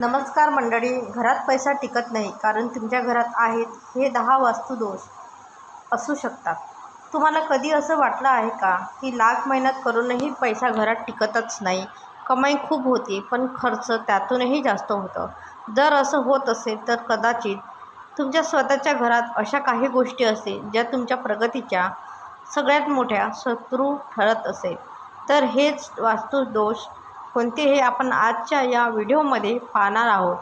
नमस्कार मंडळी घरात पैसा टिकत नाही कारण तुमच्या घरात आहेत हे दहा वास्तुदोष असू शकतात. तुम्हाला कधी असं वाटलं आहे का की लाख मेहनत करूनही पैसा घरात टिकतच नाही? कमाई खूप होते पण खर्च त्यातूनही जास्त होतं. जर असं होत असेल तर कदाचित तुमच्या स्वतःच्या घरात अशा काही गोष्टी असेल ज्या तुमच्या प्रगतीच्या सगळ्यात मोठ्या शत्रू ठरत असेल. तर हेच वास्तुदोष कोणते हे आपण आजच्या या व्हिडिओमध्ये पाहणार आहोत.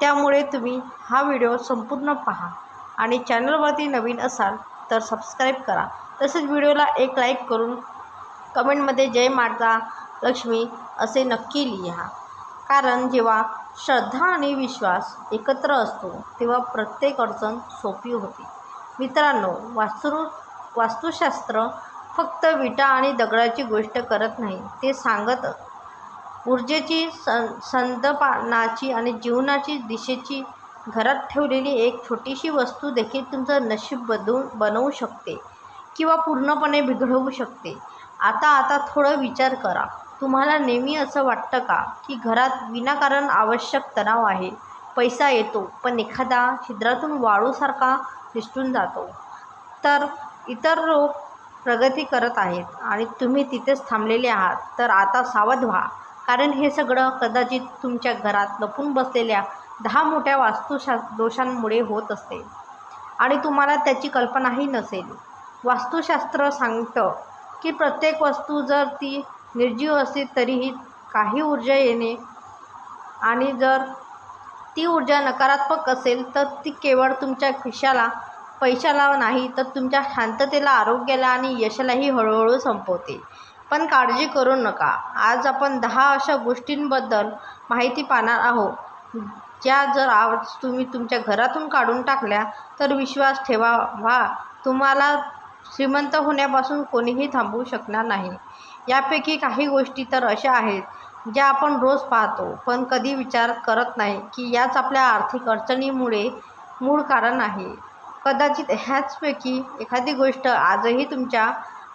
त्यामुळे तुम्ही हा व्हिडिओ संपूर्ण पहा आणि चॅनलवरती नवीन असाल तर सबस्क्राईब करा. तसेच व्हिडिओला एक लाईक करून कमेंटमध्ये जय माता लक्ष्मी असे नक्की लिहा. कारण जेव्हा श्रद्धा आणि विश्वास एकत्र असतो तेव्हा प्रत्येक अडचण सोपी होती. मित्रांनो वास्तु वास्तुशास्त्र फक्त विटा आणि दगडाची गोष्ट करत नाही ते सांगत ऊर्जेची सं संदपानाची आणि जीवनाची दिशेची घरात ठेवलेली एक छोटीशी वस्तू देखील तुमचं नशीब बदलून बनवू शकते किंवा पूर्णपणे बिघडवू शकते. आता आता थोडं विचार करा. तुम्हाला नेहमी असं वाटतं का की घरात विनाकारण आवश्यक तणाव आहे? पैसा येतो पण एखादा छिद्रातून वाळूसारखा निसटून जातो. तर इतर लोक प्रगती करत आहेत आणि तुम्ही तिथेच थांबलेले आहात. तर आता सावध व्हा. कारण हे सगळं कदाचित तुमच्या घरात लपून बसलेल्या दहा मोठ्या वास्तुशा दोषांमुळे होत असते. आणि तुम्हाला त्याची कल्पनाही नसेल. वास्तुशास्त्र सांगतं की प्रत्येक वस्तू जर ती निर्जीव असली तरीही काही ऊर्जा येणे आणि जर ती ऊर्जा नकारात्मक असेल तर ती केवळ तुमच्या खिशाला पैशाला नाही तर तुमच्या शांततेला आरोग्याला आणि यशालाही हळूहळू संपवते. पण काळजी करू नका. आज आपण दहा अशा गोष्टींबद्दल माहिती पाहणार आहोत ज्या जर आज तुम्ही तुमच्या घरातून काढून टाकल्या तर विश्वास ठेवा व्हा तुम्हाला श्रीमंत होण्यापासून कोणीही थांबवू शकणार नाही. यापैकी काही गोष्टी तर अशा आहेत ज्या आपण रोज पाहतो पण कधी विचार करत नाही की याच आपल्या आर्थिक अडचणीमुळे मूळ कारण आहे. कदाचित ह्याचपैकी एखादी गोष्ट आजही तुमच्या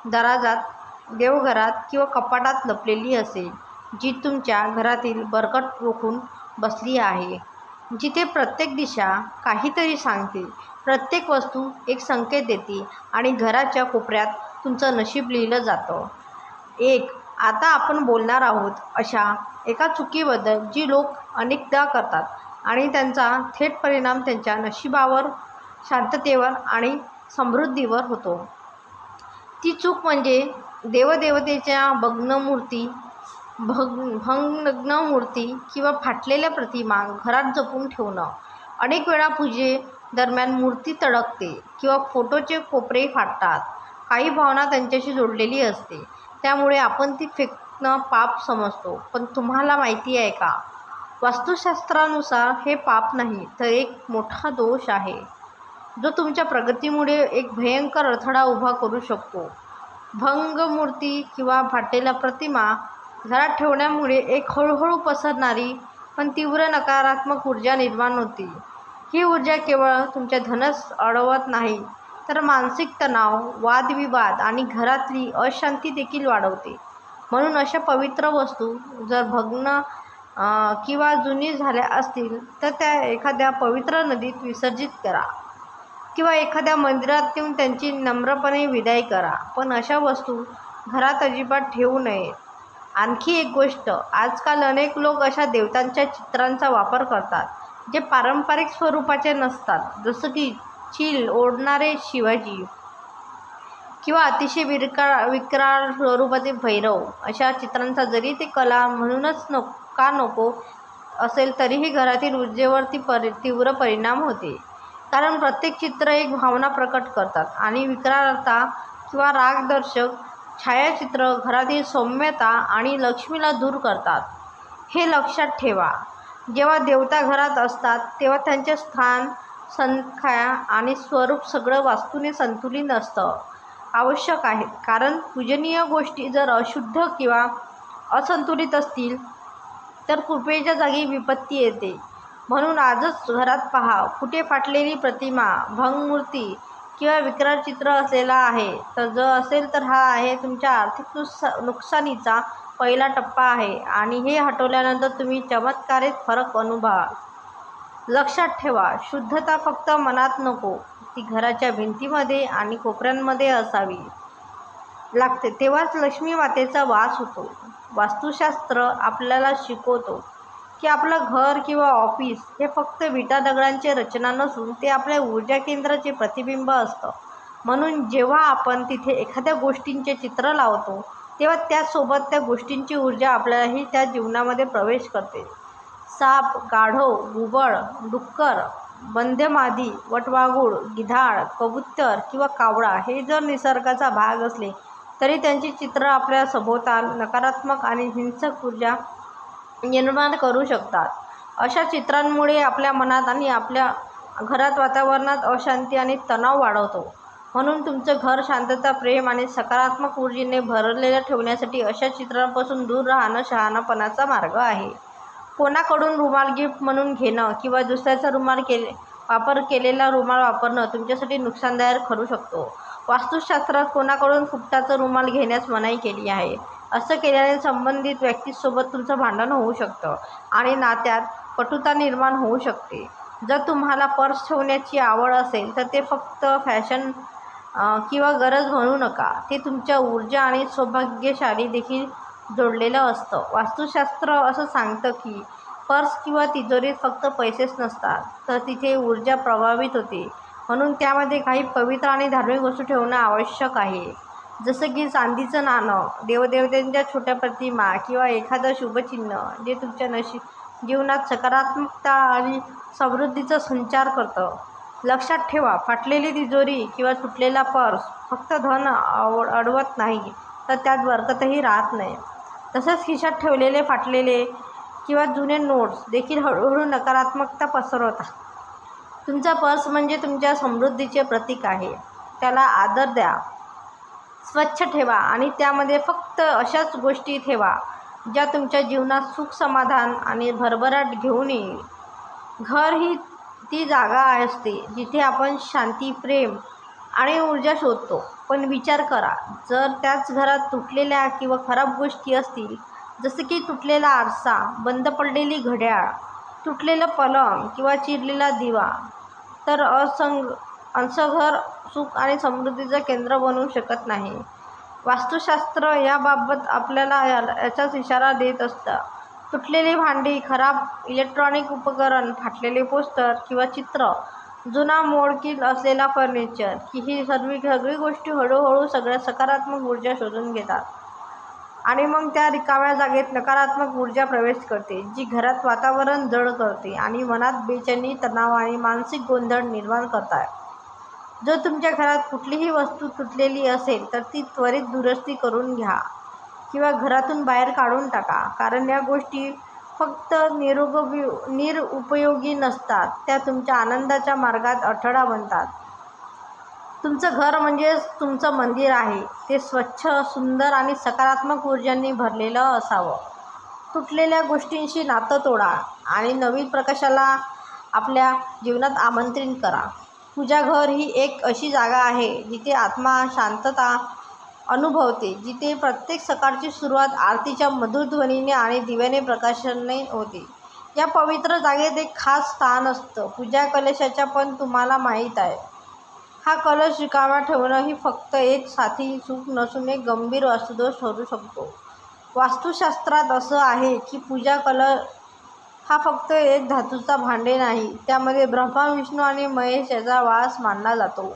दराजात देवघरात किंवा कपाटात लपलेली असेल जी तुमच्या घरातील बरकट रोखून बसली आहे. जिथे प्रत्येक दिशा काहीतरी सांगते प्रत्येक वस्तू एक संकेत देते आणि घराच्या कोपऱ्यात तुमचं नशीब लिहिलं जातं. एक आता आपण बोलणार आहोत अशा एका चुकीबद्दल जी लोक अनेकदा करतात आणि त्यांचा थेट परिणाम त्यांच्या नशिबावर शांततेवर आणि समृद्धीवर होतो. ती चूक म्हणजे देवदेवतेच्या भग्नमूर्ती भग भंग्न मूर्ती किंवा फाटलेल्या प्रतिमा घरात जपून ठेवणं. अनेक वेळा पूजे दरम्यान मूर्ती तडकते किंवा फोटोचे कोपरे फाटतात. काही भावना त्यांच्याशी जोडलेली असते. त्यामुळे आपण ती फेकणं पाप समजतो. पण तुम्हाला माहिती आहे का? वास्तुशास्त्रानुसार हे पाप नाही तर एक मोठा दोष आहे जो तुमच्या प्रगतीमुळे एक भयंकर अडथळा उभा करू शकतो. भंग मूर्ती किंवा फाटलेल्या प्रतिमा घरात ठेवण्यामुळे एक हळूहळू पसरणारी पण तीव्र नकारात्मक ऊर्जा निर्माण होते. ही ऊर्जा केवळ तुमच्या धनच अडवत नाही तर मानसिक तणाव वादविवाद आणि घरातली अशांती देखील वाढवते. म्हणून अशा पवित्र वस्तू जर भग्न किंवा जुनी झाल्या असतील तर त्या एखाद्या पवित्र नदीत विसर्जित करा. किंवा एखाद्या मंदिरात नेऊन त्यांची नम्रपणे विदाई करा. पण अशा वस्तू घरात अजिबात ठेवू नयेत. आणखी एक गोष्ट आजकाल अनेक लोक अशा देवतांच्या चित्रांचा वापर करतात जे पारंपरिक स्वरूपाचे नसतात. जसं की चिल ओढणारे शिवाजी किंवा अतिशय विरकार विक्राळ स्वरूपाचे भैरव. अशा चित्रांचा जरी ते कला म्हणूनच नको का नको असेल तरीही घरातील ऊर्जेवरती परि तीव्र परिणाम होते. कारण प्रत्येक चित्र एक भावना प्रकट करतात. आणि विक्राळता किंवा रागदर्शक छायाचित्र घरातील सौम्यता आणि लक्ष्मीला दूर करतात. हे लक्षात ठेवा. जेव्हा देवता घरात असतात तेव्हा त्यांचे स्थान संख्या आणि स्वरूप सगळं वास्तूने संतुलित असतं. आवश्यक आहे. कारण पूजनीय गोष्टी जर अशुद्ध किंवा असंतुलित असतील तर कृपेच्या जागी विपत्ती येते. म्हणून आजच घरात पहा कुठे फाटलेली प्रतिमा भंगमूर्ती किंवा विक्रार चित्र असलेला आहे. तर जर असेल तर हा आहे तुमच्या आर्थिक नुकसा नुकसानीचा पहिला टप्पा आहे आणि हे हटवल्यानंतर तुम्ही चमत्कारिक फरक अनुभवा लक्षात ठेवा शुद्धता फक्त मनात नको ती घराच्या भिंतीमध्ये आणि कोपऱ्यांमध्ये असावी. लागते तेव्हाच लक्ष्मी मातेचा वास होतो. वास्तुशास्त्र आपल्याला शिकवतो. की आपलं घर किंवा ऑफिस हे फक्त विटा दगडांचे रचना नसून ते आपल्या ऊर्जा केंद्राचे प्रतिबिंब असतं. म्हणून जेव्हा आपण तिथे एखाद्या गोष्टींचे चित्र लावतो तेव्हा त्यासोबत त्या गोष्टींची ऊर्जा आपल्यालाही त्या जीवनामध्ये प्रवेश करते. साप गाढव घुबड डुक्कर बंध्यमादी वटवाघूळ गिधाड कबुत्तर किंवा कावळा हे जर निसर्गाचा भाग असले तरी त्यांची चित्र आपल्या सभोवताल नकारात्मक आणि हिंसक ऊर्जा निर्माण करू शकतात. अशा चित्रांमुळे आपल्या मनात आणि आपल्या घरात वातावरणात अशांती आणि तणाव वाढवतो. म्हणून तुमचं घर शांतता प्रेम आणि सकारात्मक ऊर्जेने भरलेलं ठेवण्यासाठी अशा चित्रांपासून दूर राहणं शहाणपणाचा मार्ग आहे. कोणाकडून रुमाल गिफ्ट म्हणून घेणं किंवा दुसऱ्याचा रुमाल केले वापर केलेला रुमाल वापरणं तुमच्यासाठी नुकसानदायक ठरू शकतो. वास्तुशास्त्रात कोणाकडून फुकटाचा रुमाल घेण्यास मनाई केली आहे? असं केल्याने संबंधित व्यक्तीसोबत तुमचं भांडण होऊ शकतं आणि नात्यात कटुता निर्माण होऊ शकते. जर तुम्हाला पर्स ठेवण्याची आवड असेल तर ते फक्त फॅशन किंवा गरज म्हणू नका. ते तुमच्या ऊर्जा आणि सौभाग्यशाली देखील जोडलेलं असतं. वास्तुशास्त्र असं सांगतं की पर्स किंवा तिजोरीत फक्त पैसेच नसतात तर तिथे ऊर्जा प्रभावित होते. म्हणून त्यामध्ये काही पवित्र आणि धार्मिक वस्तू ठेवणं आवश्यक आहे. जसं की चांदीचं नाणं देवदेवतांच्या छोट्या प्रतिमा किंवा एखादं शुभचिन्ह जे तुमच्या नशी जीवनात सकारात्मकता आणि समृद्धीचा संचार करतं. लक्षात ठेवा फाटलेली तिजोरी किंवा तुटलेला पर्स फक्त धन आवड अडवत नाही तर त्यात बरकतही राहत नाही. तसंच खिशात ठेवलेले फाटलेले किंवा जुने नोट्स देखील हळूहळू नकारात्मकता पसरवतात. तुमचा पर्स म्हणजे तुमच्या समृद्धीचे प्रतीक आहे. त्याला आदर द्या. स्वच्छ ठेवा आणि त्यामध्ये फक्त अशाच गोष्टी ठेवा ज्या तुमच्या जीवनात सुख समाधान आणि भरभराट घेऊन येईल. घर ही ती जागा असते जिथे आपण शांती प्रेम आणि ऊर्जा शोधतो. पण विचार करा जर त्याच घरात तुटलेल्या किंवा खराब गोष्टी असतील जसं की तुटलेला आरसा बंद पडलेली घड्याळ तुटलेलं पलंग किंवा चिरलेला दिवा तर असंग आमचं घर सुख आणि समृद्धीचं केंद्र बनवू शकत नाही. वास्तुशास्त्र याबाबत आपल्याला याचाच इशारा देत असतं. तुटलेली भांडी खराब इलेक्ट्रॉनिक उपकरण फाटलेले पोस्टर किंवा चित्र जुना मोडकील असलेला फर्निचर की ही सर्व सगळी गोष्टी हळूहळू सगळ्या सकारात्मक ऊर्जा शोधून घेतात. आणि मग त्या रिकाव्या जागेत नकारात्मक ऊर्जा प्रवेश करते जी घरात वातावरण जड करते आणि मनात बेचैनी तणाव आणि मानसिक गोंधळ निर्माण करतात. जर तुमच्या घरात कुठलीही वस्तू तुटलेली असेल तर ती त्वरित दुरुस्ती करून घ्या. किंवा घरातून बाहेर काढून टाका. कारण या गोष्टी फक्त निरुपयोगी निरुपयोगी नसतात. त्या तुमच्या आनंदाच्या मार्गात अडथळा बनतात. तुमचं घर म्हणजे तुमचं मंदिर आहे. ते स्वच्छ सुंदर आणि सकारात्मक ऊर्जांनी भरलेलं असावं. तुटलेल्या गोष्टींशी नातं तोडा आणि नवीन प्रकाशाला आपल्या जीवनात आमंत्रित करा. पूजाघर ही एक अशी जागा आहे जिथे आत्मा शांतता अनुभवते जिथे प्रत्येक सकाळची सुरुवात आरतीच्या मधुर ध्वनीने आणि दिव्याने प्रकाशने होते. या पवित्र जागेत एक खास स्थान असतं. पूजा कलशाच्या पण तुम्हाला माहीत आहे. हा कलश रिकामा ठेवणं ही फक्त एक साथी चूक नसून एक गंभीर वास्तुदोष ठरू शकतो. वास्तुशास्त्रात असं आहे की पूजा कल हा फक्त एक धातूचा भांडे नाही त्यामध्ये ब्रह्मा विष्णू आणि महेश याचा वास मानला जातो.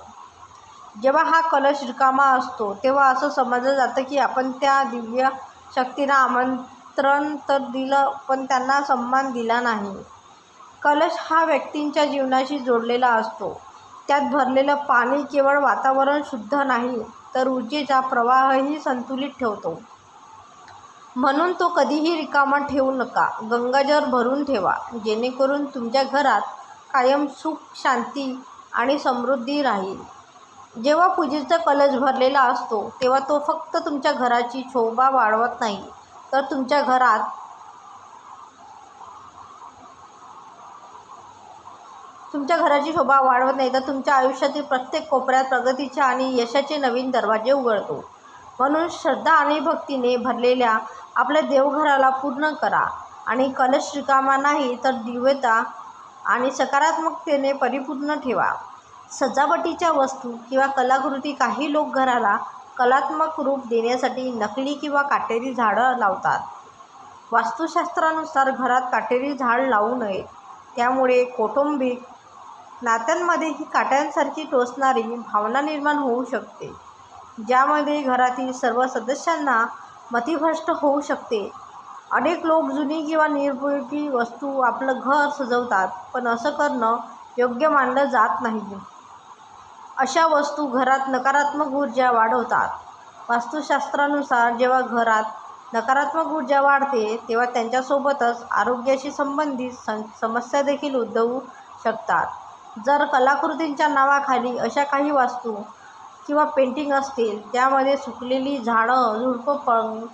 जेव्हा हा कलश रिकामा असतो तेव्हा असं समजलं जातं की आपण त्या दिव्य शक्तींना आमंत्रण तर दिलं पण त्यांना सन्मान दिला नाही. कलश हा व्यक्तींच्या जीवनाशी जोडलेला असतो. त्यात भरलेलं पाणी केवळ वातावरण शुद्ध नाही तर ऊर्जेचा प्रवाहही संतुलित ठेवतो. म्हणून तो कधीही रिकामा ठेवू नका. गंगाजल भरून ठेवा. जेणेकरून तुमच्या घरात कायम सुख शांती आणि समृद्धी राहील. जेव्हा पूजेचा कलश भरलेला असतो तेव्हा तो फक्त तुमच्या घराची शोभा वाढवत नाही. तर तुमच्या घरात तुमच्या घराची शोभा वाढवत नाही तर तुमच्या आयुष्यातील प्रत्येक कोपऱ्यात प्रगतीचे आणि यशाचे नवीन दरवाजे उघडतो. म्हणून श्रद्धा आणि भक्तीने भरलेल्या आपल्या देवघराला पूर्ण करा. आणि कलश रिकामा नाही तर दिव्यता आणि सकारात्मकतेने परिपूर्ण ठेवा. सजावटीच्या वस्तू किंवा कलाकृती काही लोक घराला कलात्मक रूप देण्यासाठी नकली किंवा काटेरी झाडं लावतात. वास्तुशास्त्रानुसार घरात काटेरी झाड लावू नये. त्यामुळे कौटुंबिक नात्यांमध्ये ही काट्यांसारखी टोचणारी भावना निर्माण होऊ शकते. ज्यामध्ये घरातील सर्व सदस्यांना मतिभ्रष्ट होऊ शकते. अनेक लोक जुनी किंवा निरुपयोगी वस्तू आपलं घर सजवतात पण असं करणं योग्य मानलं जात नाही. अशा वस्तू घरात नकारात्मक ऊर्जा वाढवतात. वास्तुशास्त्रानुसार जेव्हा घरात नकारात्मक ऊर्जा वाढते तेव्हा त्यांच्यासोबतच आरोग्याशी संबंधित सं समस्या देखील उद्भवू शकतात. जर कलाकृतींच्या नावाखाली अशा काही वास्तू किंवा पेंटिंग असतील त्यामध्ये सुकलेली झाडं झुडपं पण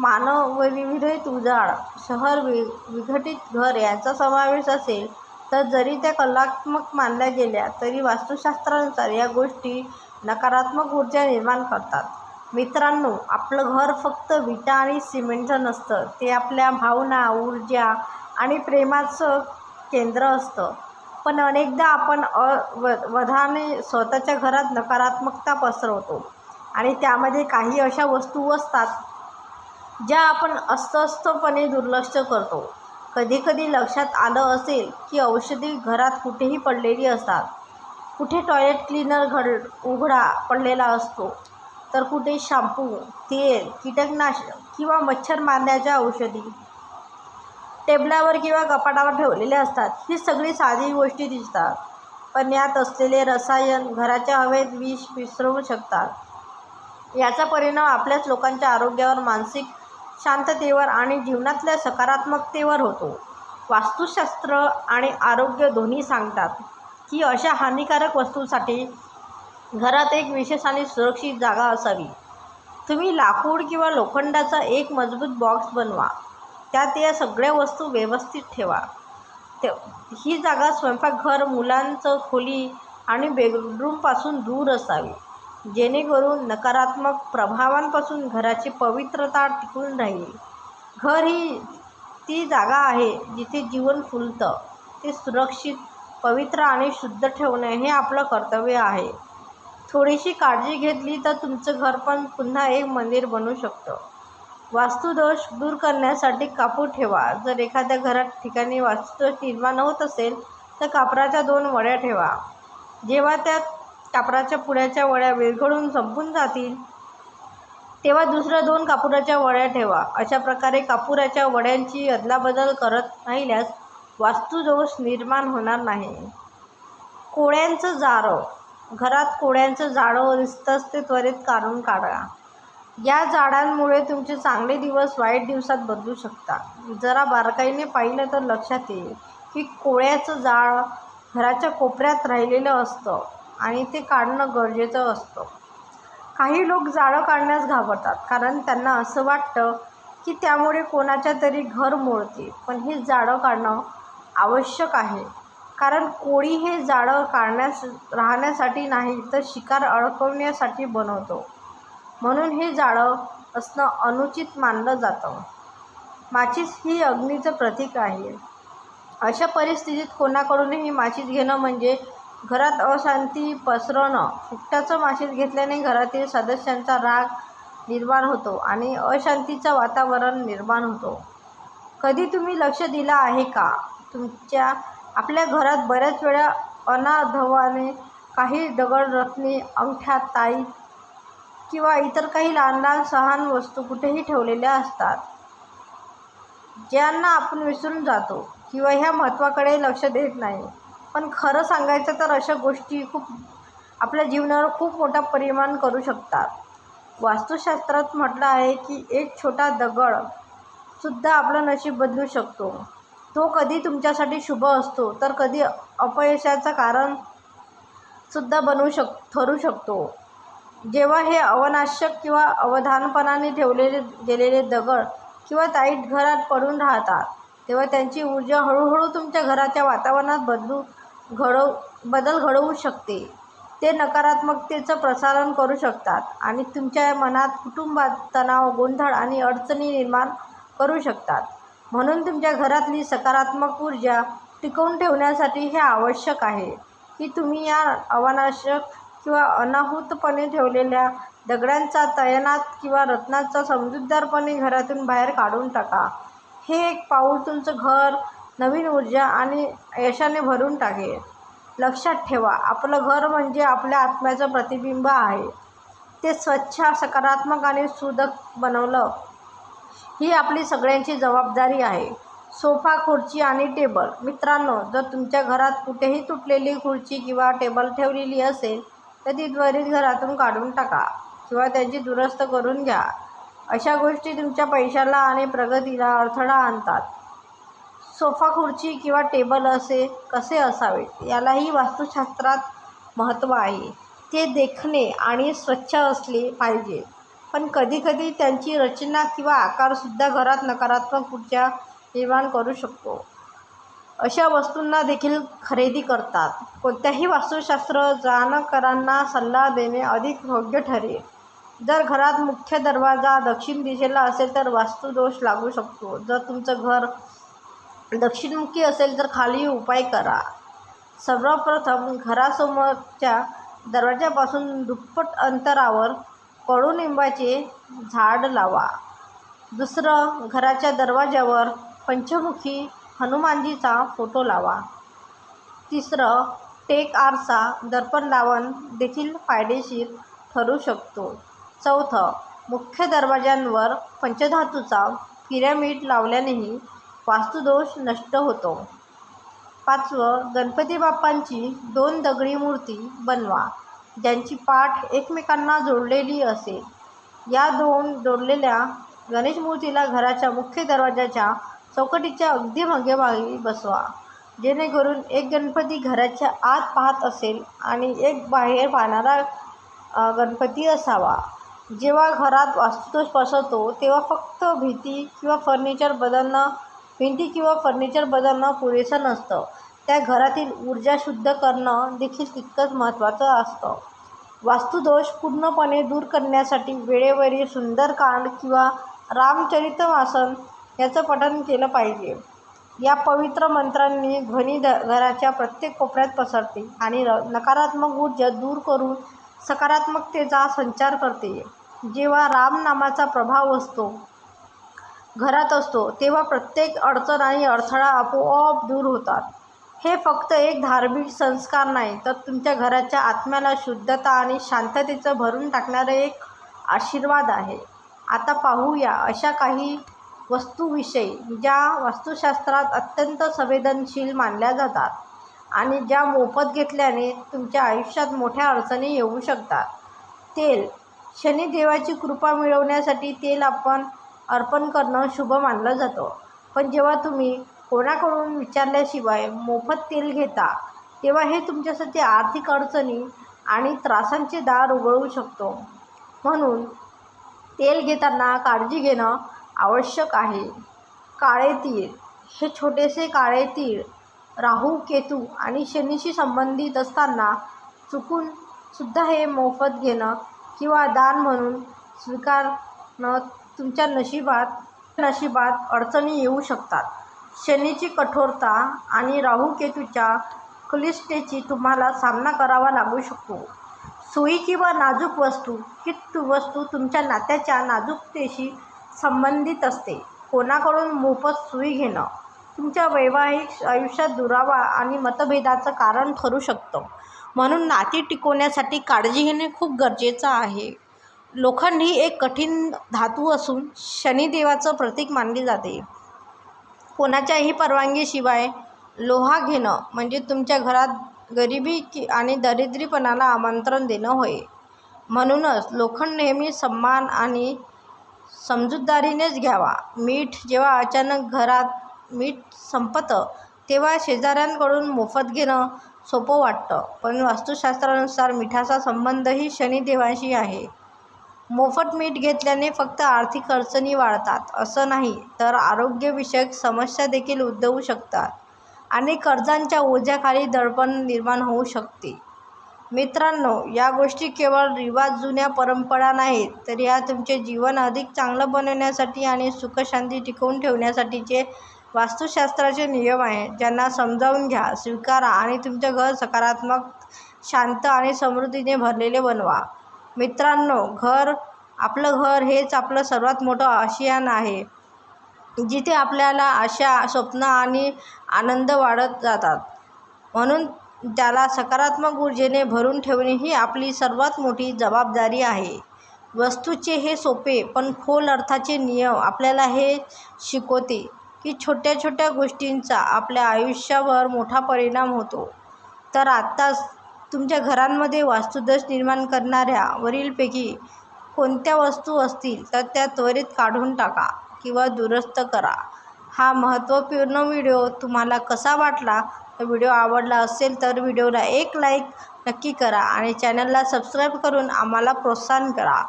मानव व विविध उजाड शहर वि विघटित घर यांचा समावेश असेल तर जरी त्या कलात्मक मानल्या गेल्या तरी वास्तुशास्त्रानुसार या गोष्टी नकारात्मक ऊर्जा निर्माण करतात. मित्रांनो आपलं घर फक्त विटा आणि सिमेंटचं नसतं ते आपल्या भावना ऊर्जा आणि प्रेमाचं केंद्र असतं. पण अनेकदा आपण व वधाने स्वतःच्या घरात नकारात्मकता पसरवतो. आणि त्यामध्ये काही अशा वस्तू असतात ज्या आपण अस्वस्थपणे दुर्लक्ष करतो. कधीकधी लक्षात आलं असेल की औषधी घरात कुठेही पडलेली असतात. कुठे टॉयलेट क्लीनर घड उघडा पडलेला असतो तर कुठे शाम्पू तेल कीटकनाशक किंवा मच्छर मारण्याच्या औषधी टेबलावर किंवा कपाटावर ठेवलेले असतात. ही सगळी साधी गोष्टी दिसतात. पण यात असलेले रसायन घराच्या हवेत विष विसरू शकतात. याचा परिणाम आपल्याच लोकांच्या आरोग्यावर मानसिक शांततेवर आणि जीवनातल्या सकारात्मकतेवर होतो. वास्तुशास्त्र आणि आरोग्य दोन्ही सांगतात की अशा हानिकारक वस्तूंसाठी घरात एक विशेष आणि सुरक्षित जागा असावी. तुम्ही लाकूड किंवा लोखंडाचा एक मजबूत बॉक्स बनवा. त्यात या सगळ्या वस्तू व्यवस्थित ठेवा. ते ही जागा स्वयंपाकघर मुलांचं खोली आणि बेडरूमपासून दूर असावी. जेणेकरून नकारात्मक प्रभावांपासून घराची पवित्रता टिकून राहील. घर ही ती जागा आहे जिथे जीवन फुलतं. ते सुरक्षित पवित्र आणि शुद्ध ठेवणे हे आपलं कर्तव्य आहे. थोडीशी काळजी घेतली तर तुमचं घर पण पुन्हा एक मंदिर बनू शकतं. वास्तुदोष दूर करण्यासाठी कापूर ठेवा. जर एखाद्या घरात ठिकाणी वास्तुदोष निर्माण होत असेल तर कापराच्या दोन वड्या ठेवा. जेव्हा त्या कापराच्या पुड्याच्या वड्या विरघळून संपून जातील तेव्हा दुसऱ्या दोन कापुराच्या वड्या ठेवा. अशा प्रकारे कापुराच्या वड्यांची अदलाबदल करत राहिल्यास वास्तुदोष निर्माण होणार नाही. कोळ्यांचं जाळं घरात कोळ्यांचं जाळं दिसतंच ते त्वरित काढून काढा. या झाडांमुळे तुमचे चांगले दिवस वाईट दिवसात बदलू शकतात. जरा बारकाईने पाहिलं तर लक्षात येईल की कोळ्याचं जाळ घराच्या कोपऱ्यात राहिलेलं असतं आणि ते काढणं गरजेचं असतं. काही लोक जाळं काढण्यास घाबरतात कारण त्यांना असं वाटतं की त्यामुळे कोणाच्या तरी घर मोडते पण हे जाळं काढणं आवश्यक आहे. कारण कोळी हे जाळं काढण्यास राहण्यासाठी नाही तर शिकार अडकवण्यासाठी बनवतो. म्हणून हे जाळं असणं अनुचित मानलं जातं. माचीस ही अग्नीचं प्रतीक आहे. अशा परिस्थितीत कोणाकडूनही माचीस घेणं म्हणजे घरात अशांती पसरवणं फुकट्याचं माचीस घेतल्याने घरातील सदस्यांचा राग निर्माण होतो आणि अशांतीचं वातावरण निर्माण होतो. कधी तुम्ही लक्ष दिलं आहे का? तुमच्या आपल्या घरात बऱ्याच वेळा अनाधवाने काही दगड रत्ने अंगठ्या ताई किंवा इतर काही लहान लहान सहान वस्तू कुठेही ठेवलेल्या असतात. ज्यांना आपण विसरून जातो किंवा ह्या महत्त्वाकडे लक्ष देत नाही. पण खरं सांगायचं तर अशा गोष्टी खूप आपल्या जीवनावर खूप मोठा परिणाम करू शकतात. वास्तुशास्त्रात म्हटलं आहे की एक छोटा दगडसुद्धा आपलं नशीब बदलू शकतो. तो कधी तुमच्यासाठी शुभ असतो तर कधी अपयशाचं कारण सुद्धा बनवू शक ठरू शकतो. जेव्हा हे अवनाशक किंवा अवधानपणाने ठेवलेले गेलेले दगड किंवा ताईट घरात पडून राहतात तेव्हा त्यांची ऊर्जा हळूहळू तुमच्या घराच्या वातावरणात बदलू घडव बदल घडवू शकते. ते नकारात्मकतेचं प्रसारण करू शकतात आणि तुमच्या मनात कुटुंबात तणाव गोंधळ आणि अडचणी निर्माण करू शकतात. म्हणून तुमच्या घरातली सकारात्मक ऊर्जा टिकवून ठेवण्यासाठी हे आवश्यक आहे की तुम्ही या अवनाशक किंवा अनाहूतपणे ठेवलेल्या दगडांचा तयनात किंवा रत्नाचा समजूतदारपणे घरातून बाहेर काढून टाका. हे एक पाऊल तुमचं घर नवीन ऊर्जा आणि यशाने भरून टाकेल लक्षात ठेवा आपलं घर म्हणजे आपल्या आत्म्याचं प्रतिबिंब आहे. ते स्वच्छ सकारात्मक आणि सुदक बनवलं. ही आपली सगळ्यांची जबाबदारी आहे. सोफा खुर्ची आणि टेबल. मित्रांनो जर तुमच्या घरात कुठेही तुटलेली खुर्ची किंवा टेबल ठेवलेली असेल तर ती त्वरित घरातून काढून टाका किंवा त्यांची दुरुस्त करून घ्या. अशा गोष्टी तुमच्या पैशाला आणि प्रगतीला अडथळा आणतात. सोफा खुर्ची किंवा टेबल असे कसे असावे यालाही वास्तुशास्त्रात महत्त्व आहे. ते देखणे आणि स्वच्छ असले पाहिजे. पण कधीकधी त्यांची रचना किंवा आकारसुद्धा घरात नकारात्मक ऊर्जा निर्माण करू शकतो. अशा वस्तूंना देखील खरेदी करतात. कोणत्याही वास्तुशास्त्र जाणकारांना सल्ला देणे अधिक योग्य ठरेल. जर घरात मुख्य दरवाजा दक्षिण दिशेला असेल तर वास्तुदोष लागू शकतो. जर तुमचं घर दक्षिणमुखी असेल तर खाली उपाय करा. सर्वप्रथम घरासमोरच्या दरवाजापासून दुप्पट अंतरावर कडुनिंबाचे झाड लावा. दुसरं घराच्या दरवाजावर पंचमुखी हनुमानजीचा फोटो लावा. तिसरं टेक आरसा दर्पण लावण देखील फायदेशीर ठरू शकतो. चौथं मुख्य दरवाज्यांवर पंचधातूचा पिरॅमिड लावल्यानेही वास्तुदोष नष्ट होतो. पाचवं गणपती बाप्पांची दोन दगडी मूर्ती बनवा ज्यांची पाठ एकमेकांना जोडलेली असेल या दोन जोडलेल्या गणेश मूर्तीला घराच्या मुख्य दरवाजाच्या चौकटीच्या अगदी मध्यभागी बसवा. जेणेकरून एक गणपती घराच्या आत पाहत असेल आणि एक बाहेर पाहणारा गणपती असावा. जेव्हा घरात वास्तुदोष पसरतो तेव्हा फक्त भीती किंवा फर्निचर बदलणं भिंती किंवा फर्निचर बदलणं पुरेसं नसतं. त्या घरातील ऊर्जा शुद्ध करणं देखील तितकंच महत्त्वाचं असतं. वास्तुदोष पूर्णपणे दूर करण्यासाठी वेळेवरी सुंदरकांड किंवा रामचरित वासन याचं पठन केलं पाहिजे. या पवित्र मंत्रांनी ध्वनी द घराच्या प्रत्येक कोपऱ्यात पसरते आणि र नकारात्मक ऊर्जा दूर करून सकारात्मकतेचा संचार करते. जेव्हा रामनामाचा प्रभाव असतो घरात असतो तेव्हा प्रत्येक अडचण आणि अडथळा आपोआप दूर होतात. हे फक्त एक धार्मिक संस्कार नाही तर तुमच्या घराच्या आत्म्याला शुद्धता आणि शांततेचं भरून टाकणारं एक आशीर्वाद आहे. आता पाहूया अशा काही वस्तूविषयी ज्या वास्तुशास्त्रात अत्यंत संवेदनशील मानल्या जातात आणि ज्या मोफत घेतल्याने तुमच्या आयुष्यात मोठ्या अडचणी येऊ शकतात. तेल. शनिदेवाची कृपा मिळवण्यासाठी तेल आपण अर्पण करणं शुभ मानलं जातं. पण जेव्हा तुम्ही कोणाकडून विचारल्याशिवाय मोफत तेल घेता तेव्हा हे तुमच्यासाठी आर्थिक अडचणी आणि त्रासांचे दार उघडू शकतो. म्हणून तेल घेताना काळजी घेणं आवश्यक आहे. काळे तीळ. हे छोटेसे काळे तीळ राहू केतू आणि शनीशी संबंधित असताना चुकून सुद्धा हे मोफत घेणं किंवा दान म्हणून स्वीकारणं तुमच्या नशिबात नशिबात अडचणी येऊ शकतात. शनीची कठोरता आणि राहू केतूच्या क्लिष्टेची तुम्हाला सामना करावा लागू शकतो. सोयी किंवा नाजूक वस्तू ही वस्तू तुमच्या नात्याच्या नाजूकतेशी संबंधित असते. कोणाकडून मोफत सुई घेणं? तुमच्या वैवाहिक आयुष्यात दुरावा आणि मतभेदाचं कारण ठरू शकतं. म्हणून नाती टिकवण्यासाठी काळजी घेणे खूप गरजेचं आहे. लोखंड ही एक कठीण धातू असून शनिदेवाचं प्रतीक मानली जाते. कोणाच्याही परवानगीशिवाय लोहा घेणं म्हणजे तुमच्या घरात गरिबी की आणि दरिद्रीपणाला आमंत्रण देणं होय. म्हणूनच लोखंड नेहमी सन्मान आणि समजूतदारीनेच घ्यावा. मीठ जेव्हा अचानक घरात मीठ संपतं तेव्हा शेजाऱ्यांकडून मोफत घेणं सोपं वाटतं. पण वास्तुशास्त्रानुसार मिठाचा संबंधही शनिदेवांशी आहे. मोफत मीठ घेतल्याने फक्त आर्थिक अडचणी वाढतात. असं नाही तर आरोग्यविषयक समस्या देखील उद्भवू शकतात. आणि कर्जांच्या ओझ्याखाली दडपण निर्माण होऊ शकते. मित्रांनो या गोष्टी केवळ रिवाज जुन्या परंपरा नाहीत तर या तुमचे जीवन अधिक चांगलं बनवण्यासाठी आणि सुखशांती टिकवून ठेवण्यासाठीचे वास्तुशास्त्राचे नियम आहे ज्यांना समजावून घ्या स्वीकारा आणि तुमचं घर सकारात्मक शांत आणि समृद्धीने भरलेले बनवा. मित्रांनो घर आपलं घर हेच आपलं सर्वात मोठं आशियान आहे जिथे आपल्याला आशा स्वप्न आणि आनंद वाढत जातात. म्हणून त्याला सकारात्मक ऊर्जेने भरून ठेवणे ही आपली सर्वात मोठी जबाबदारी आहे. वस्तूचे हे सोपे पण खोल अर्थाचे नियम आपल्याला हे शिकवते की छोट्या छोट्या गोष्टींचा आपल्या आयुष्यावर मोठा परिणाम होतो. तर आत्ताच तुमच्या घरांमध्ये वास्तुदोष निर्माण करणाऱ्या वरीलपैकी कोणत्या वस्तू असतील तर त्या त्वरित काढून टाका किंवा दुरुस्त करा. हा महत्त्वपूर्ण व्हिडिओ तुम्हाला कसा वाटला व्हिडिओ आवडला असेल तर व्हिडिओला एक लाईक नक्की करा आणि चॅनलला सबस्क्राईब करून आम्हाला प्रोत्साहन करा.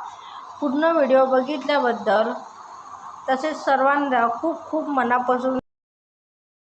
पूर्ण व्हिडिओ बघितल्याबद्दल तसेच सर्वांना खूप खूप मनापासून